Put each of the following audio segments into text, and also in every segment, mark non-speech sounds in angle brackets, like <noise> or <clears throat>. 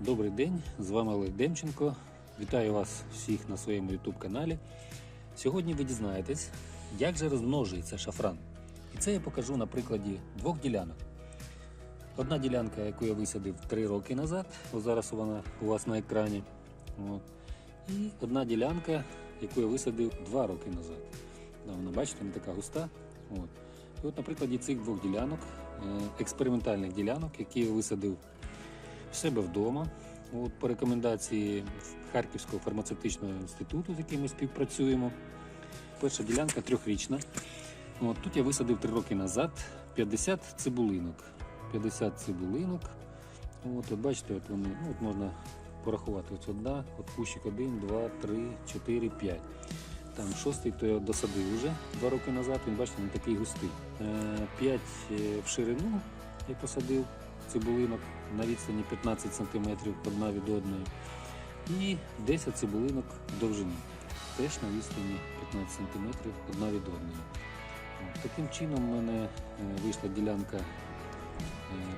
Добрий день, з вами Олег Демченко. Вітаю вас всіх на своєму YouTube каналі. Сьогодні ви дізнаєтесь, як же розмножується шафран. І це я покажу на прикладі двох ділянок. Одна ділянка, яку я висадив 3 роки назад, ось зараз вона у вас на екрані. От. І одна ділянка, яку я висадив 2 роки назад. Да, вона, бачите, не така густа. От. І от на прикладі цих двох ділянок, е, експериментальних ділянок, які я висадив в себе вдома. От, по рекомендації Харківського фармацевтичного інституту, з яким ми співпрацюємо. Перша ділянка трьохрічна. От, тут я висадив три роки назад 50 цибулинок. 50 цибулинок. От, от бачите, от вони, ну, от можна порахувати. Ось одна, от кущик 1, 2, 3, 4, 5. Там шостий, то я досадив вже два роки назад, він бачите, не такий густий. 5 в ширину я посадив цибулинок на відстані 15 см одна від одної. І 10 цибулинок в довжині. Теж на відстані 15 см одна від одної. Таким чином в мене е, вийшла ділянка е,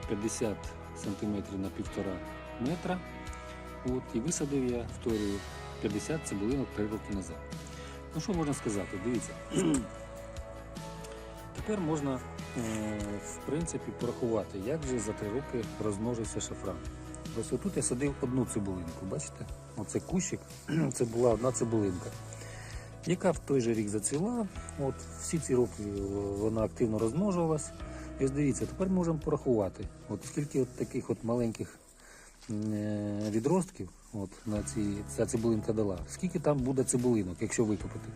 50 см на 1,5 метра. От, і висадив я вторую 50 цибулинок 3 роки назад. Ну що можна сказати? Дивіться. Тепер можна е, в принципі порахувати, як же за три роки розмножився шафран. Ось отут я садив одну цибулинку, бачите? Оце кущик, <clears throat> це була одна цибулинка, яка в той же рік зацвіла. От Всі ці роки вона активно розмножувалась. І ось дивіться, тепер можемо порахувати, от скільки от таких от маленьких е, відростків от, на ці, ця цибулинка дала, скільки там буде цибулинок, якщо викопати.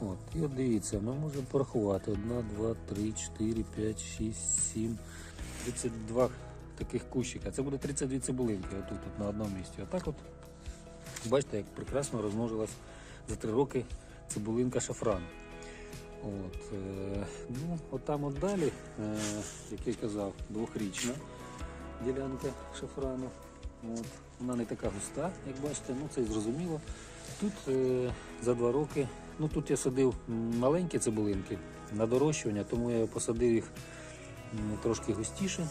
От, і от дивіться, ми можемо порахувати. 1, 2, 3, 4, 5, 6, 7, 32 таких кущика. Це буде 32 цибулинки отут от на одному місці. А так от, бачите, як прекрасно розмножилась за 3 роки цибулинка шафрану. От, е, ну, от там от далі, е, як я казав, двохрічна ділянка шафрану. От. Вона не така густа, як бачите, ну це і зрозуміло. Тут е, за два роки, ну тут я садив маленькі цибулинки на дорощування, тому я посадив їх трошки густіше.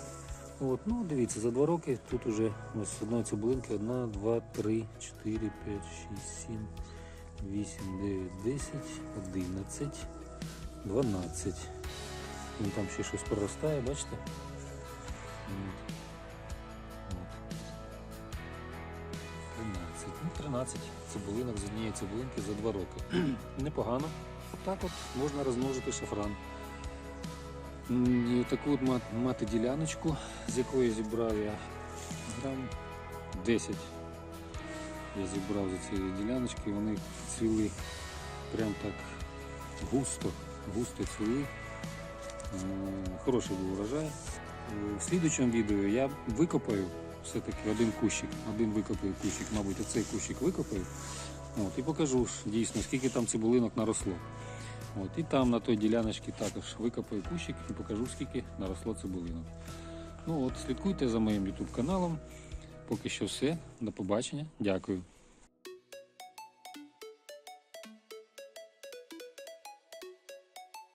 От, ну дивіться, за два роки тут уже ось одної цибулинки 1, 2, 3, 4, 5, 6, 7, 8, 9, 10, 11, 12. Ну, там ще щось проростає, бачите? Ну, 13 цибулинок з однієї цибулинки за 2 роки. <clears throat> Непогано. Так от можна розмножити шафран. І таку от мати діляночку, з якої зібрав я грам 10. Я зібрав за цієї діляночки, вони цвіли прям так густо, густо цвіли. Хороший був урожай. В слідучому відео я викопаю все-таки один кущик, один викопаю кущик, мабуть, оцей кущик викопаю. От, і покажу дійсно, скільки там цибулинок наросло. От, і там на той діляночці також викопаю кущик і покажу, скільки наросло цибулинок. Ну от, слідкуйте за моїм YouTube каналом. Поки що все. До побачення. Дякую.